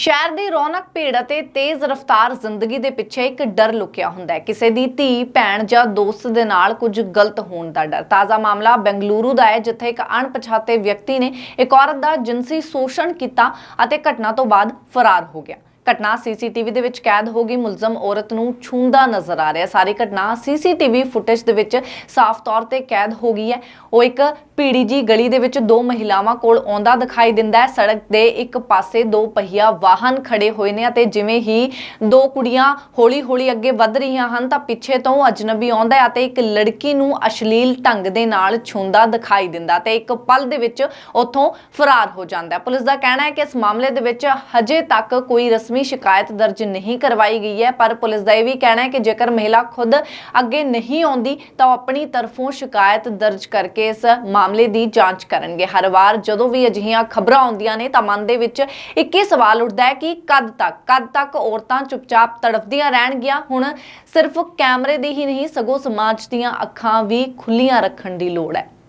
ਸ਼ਹਿਰ ਦੀ ਰੌਣਕ ਭੀੜ ਅਤੇ ਤੇਜ਼ ਰਫ਼ਤਾਰ ਜ਼ਿੰਦਗੀ ਦੇ ਪਿੱਛੇ ਇੱਕ ਡਰ ਲੁਕਿਆ ਹੁੰਦਾ ਹੈ। ਕਿਸੇ ਦੀ ਧੀ, ਭੈਣ ਜਾਂ ਦੋਸਤ ਦੇ ਨਾਲ ਕੁਝ ਗਲਤ ਹੋਣ ਦਾ ਡਰ। ਤਾਜ਼ਾ ਮਾਮਲਾ ਬੈਂਗਲੁਰੂ ਦਾ ਹੈ, ਜਿੱਥੇ ਇੱਕ ਅਣਪਛਾਤੇ ਵਿਅਕਤੀ ਨੇ ਇੱਕ ਔਰਤ ਦਾ ਜਿਨਸੀ ਸ਼ੋਸ਼ਣ ਕੀਤਾ ਅਤੇ ਘਟਨਾ ਤੋਂ ਬਾਅਦ ਫਰਾਰ ਹੋ ਗਿਆ। ਘਟਨਾ ਸੀਸੀਟੀਵੀ ਦੇ ਵਿੱਚ ਕੈਦ ਹੋ ਗਈ। ਮੁਲਜ਼ਮ ਔਰਤ ਨੂੰ ਛੂੰਦਾ ਨਜ਼ਰ ਆ ਰਿਹਾ। ਸਾਰੀ ਘਟਨਾ ਸੀਸੀਟੀਵੀ ਫੁਟੇਜ ਦੇ ਵਿੱਚ ਸਾਫ਼ ਤੌਰ ਤੇ ਕੈਦ ਹੋ ਗਈ ਹੈ। ਉਹ ਇੱਕ ਭੀੜੀ ਜੀ ਗਲੀ ਦੇ ਵਿੱਚ ਦੋ ਮਹਿਲਾਵਾਂ ਕੋਲ ਆਉਂਦਾ ਦਿਖਾਈ ਦਿੰਦਾ ਹੈ। ਸੜਕ ਦੇ ਇੱਕ ਪਾਸੇ ਦੋ ਪਹੀਆ ਵਾਹਨ ਖੜੇ ਹੋਏ ਨੇ ਅਤੇ ਜਿਵੇਂ ਹੀ ਦੋ ਕੁੜੀਆਂ ਹੌਲੀ-ਹੌਲੀ ਅੱਗੇ ਵੱਧ ਰਹੀਆਂ ਹਨ ਤਾਂ ਪਿੱਛੇ ਤੋਂ ਅਜਨਬੀ ਆਉਂਦਾ ਹੈ ਅਤੇ ਇੱਕ ਲੜਕੀ ਨੂੰ ਅਸ਼ਲੀਲ ਢੰਗ ਦੇ ਨਾਲ ਛੂੰਦਾ ਦਿਖਾਈ ਦਿੰਦਾ ਤੇ ਇੱਕ ਪਲ ਦੇ ਵਿੱਚ ਉੱਥੋਂ ਫਰਾਰ ਹੋ ਜਾਂਦਾ ਪੁਲਿਸ ਦਾ ਕਹਿਣਾ ਹੈ ਕਿ ਇਸ ਮਾਮਲੇ ਦੇ ਵਿੱਚ ਹਜੇ ਤੱਕ ਕੋਈ ਰਸਮੀ ਸ਼ਿਕਾਇਤ ਦਰਜ ਨਹੀਂ ਕਰਵਾਈ ਗਈ ਹੈ, ਪਰ ਪੁਲਿਸ ਦਾ ਇਹ ਵੀ ਕਹਿਣਾ ਹੈ ਕਿ ਜੇਕਰ ਮਹਿਲਾ ਖੁਦ ਅੱਗੇ ਨਹੀਂ ਆਉਂਦੀ, ਤਾਂ ਉਹ ਆਪਣੀ ਤਰਫੋਂ ਸ਼ਿਕਾਇਤ ਦਰਜ ਕਰਕੇ ਇਸ ਮਾਮਲੇ ਦੀ ਜਾਂਚ ਕਰਨਗੇ। ਹਰ ਵਾਰ ਜਦੋਂ ਵੀ ਅਜਿਹੀਆਂ ਖਬਰਾਂ ਆਉਂਦੀਆਂ ਨੇ, ਤਾਂ ਮਨ ਦੇ ਵਿੱਚ ਇੱਕ ਹੀ ਸਵਾਲ ਉੱਠਦਾ ਹੈ ਕਿ ਕਦ ਤੱਕ ਕਦ ਤੱਕ ਔਰਤਾਂ ਚੁੱਪਚਾਪ ਤੜਫਦੀਆਂ ਰਹਿਣਗੀਆਂ? ਹੁਣ ਸਿਰਫ ਕੈਮਰੇ ਦੀ ਹੀ ਨਹੀਂ, ਸਗੋਂ ਸਮਾਜ ਦੀਆਂ ਅੱਖਾਂ ਵੀ ਖੁੱਲੀਆਂ ਰੱਖਣ ਦੀ ਲੋੜ ਹੈ।